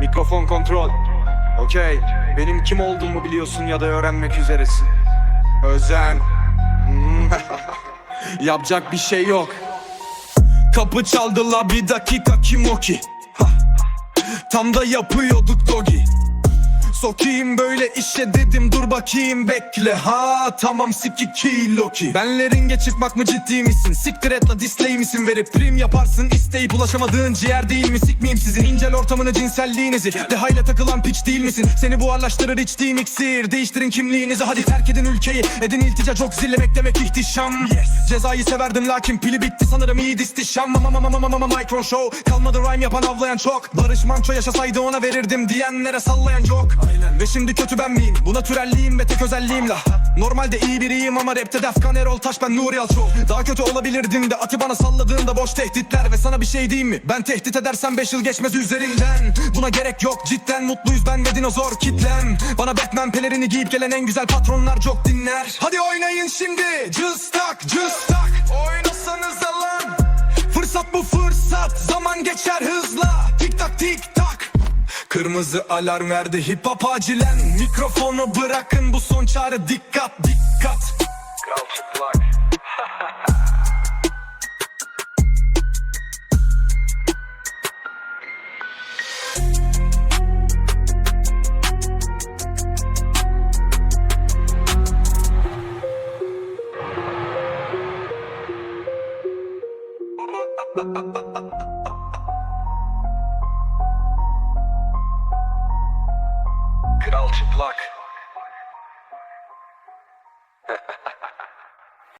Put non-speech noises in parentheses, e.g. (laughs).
Mikrofon kontrol. Okey. Benim kim olduğumu biliyorsun ya da öğrenmek üzeresin. Özen. Hmm. (laughs) Yapacak bir şey yok. Kapı çaldı bir dakika kim o ki? Tam da yapıyorduk dogi. Sokayım böyle işe dedim dur bakayım bekle. Ha tamam sikiki Loki. Benlerin geçip bak mı ciddi misin? Siktir et la disley misin? Verip prim yaparsın isteyip ulaşamadığın ciğer değil mi? Sikmeyeyim sizin? İncel ortamını cinselliğinizi. Dehayla takılan piç değil misin? Seni buharlaştırır içtiğim iksir. Değiştirin kimliğinizi hadi terk edin ülkeyi. Edin iltica çok zille beklemek ihtişam. Cezayı severdim lakin pili bitti. Sanırım iyi distişam. Mama mama mama mama micro show. Kalmadı rhyme yapan avlayan çok. Barış Manço yaşasaydı ona verirdim diyenlere sallayan yok Ve şimdi kötü ben miyim? Bu natürelliğim ve tek özelliğim la Normalde iyi biriyim ama rapte Defkan Erol Taş ben Nuri Alço Daha kötü olabilirdin de atı bana salladığında boş tehditler Ve sana bir şey diyeyim mi? Ben tehdit edersem 5 yıl geçmez üzerinden. Buna gerek yok cidden mutluyuz ben ve dinozor kitlem. Bana Batman pelerini giyip gelen en güzel patronlar çok dinler. Hadi oynayın şimdi. Cıstak cıstak Oynasanıza lan. Fırsat bu fırsat Zaman geçer hızla. Tik tak tik tak Kırmızı alarm verdi hip hop acilen. Mikrofonu bırakın bu son çare dikkat dikkat. Kral çıplak Kral Algeblock. (laughs)